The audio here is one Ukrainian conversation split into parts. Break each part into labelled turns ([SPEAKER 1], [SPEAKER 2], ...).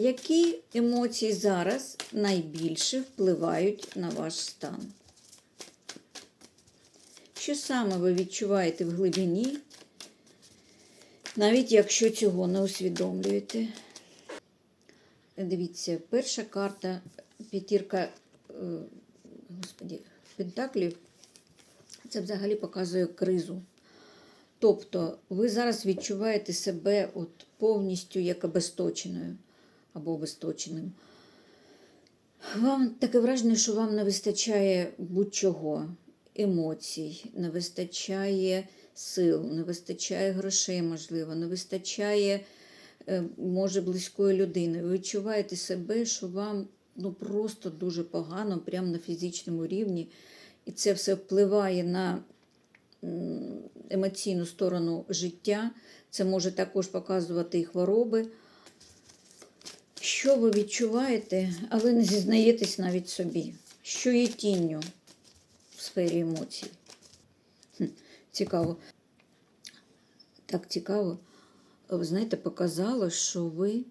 [SPEAKER 1] Які емоції зараз найбільше впливають на ваш стан? Що саме ви відчуваєте в глибині, навіть якщо цього не усвідомлюєте? Дивіться, перша карта п'ятірка е, господі, пентаклів. Це взагалі показує кризу. Тобто ви зараз відчуваєте себе от повністю як обесточеною або обесточеним. Вам таке враження, що вам не вистачає будь-чого, емоцій, не вистачає сил, не вистачає грошей, можливо, не вистачає, е, може, близької людини. Ви відчуваєте себе, що вам ну, просто дуже погано, прямо на фізичному рівні. І це все впливає на емоційну сторону життя. Це може також показувати і хвороби. Що ви відчуваєте, але не зізнаєтесь навіть собі, що є тінню в сфері емоцій? Хм, Цікаво. Так цікаво. Ви знаєте, показало, що ви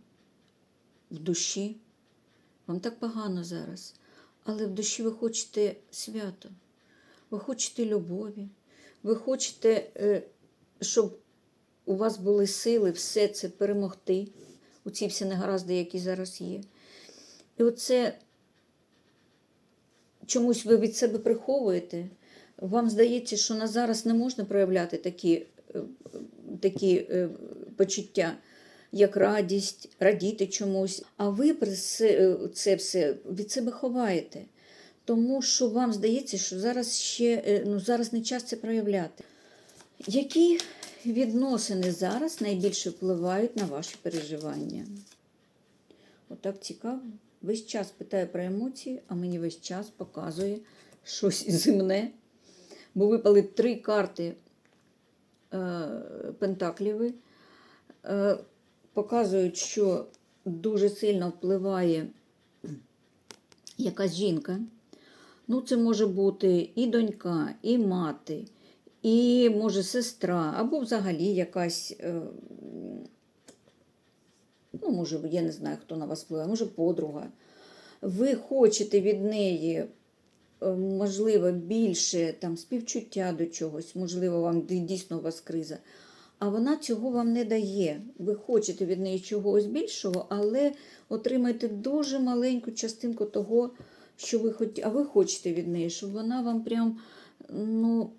[SPEAKER 1] в душі, вам так погано зараз, але в душі ви хочете свято, ви хочете любові, ви хочете, е, щоб у вас були сили все це перемогти, у ці всі негаразди, які зараз є. І оце чомусь ви від себе приховуєте. Вам здається, що на зараз не можна проявляти такі, е, такі е, почуття, як радість, радіти чомусь. А ви е, це все від себе ховаєте. Тому що вам здається, що зараз ще ну, зараз не час це проявляти. Які відносини зараз найбільше впливають на ваші переживання? Отак цікаво. Весь час питає про емоції, а мені весь час показує щось земне. Бо випали три карти е, Пентакліви. Е, показують, що дуже сильно впливає якась жінка. Ну, це може бути і донька, і мати, і може сестра, або взагалі якась, е, ну, може, я не знаю, хто на вас впливає, може, подруга. Ви хочете від неї, е, можливо, більше там, співчуття до чогось, можливо, вам дійсно у вас криза. А вона цього вам не дає. Ви хочете від неї чогось більшого, але отримаєте дуже маленьку частинку того, що ви хоч... а ви хочете від неї, щоб вона вам прям ну,